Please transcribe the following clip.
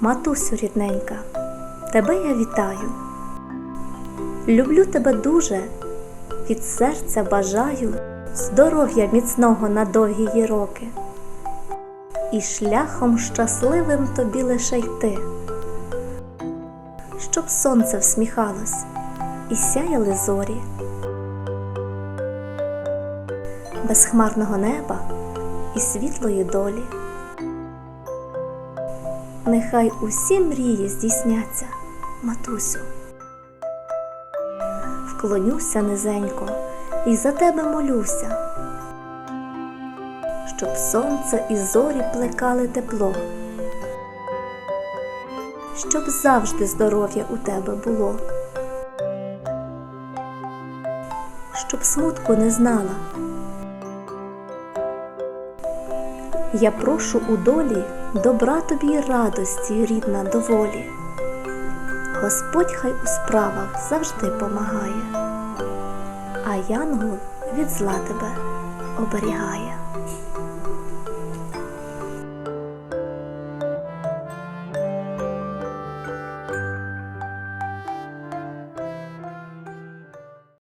Матусю рідненька, тебе я вітаю. Люблю тебе дуже, від серця бажаю здоров'я міцного на довгі роки. І шляхом щасливим тобі лише йти, щоб сонце всміхалось і сяяли зорі. Безхмарного неба і світлої долі. Нехай усі мрії здійсняться, матусю. Вклонюся низенько і за тебе молюся, щоб сонце і зорі плекали тепло, щоб завжди здоров'я у тебе було, щоб смутку не знала. Я прошу у долі добра тобі радості, рідна доволі. Господь хай у справах завжди помагає, а янгол від зла тебе оберігає.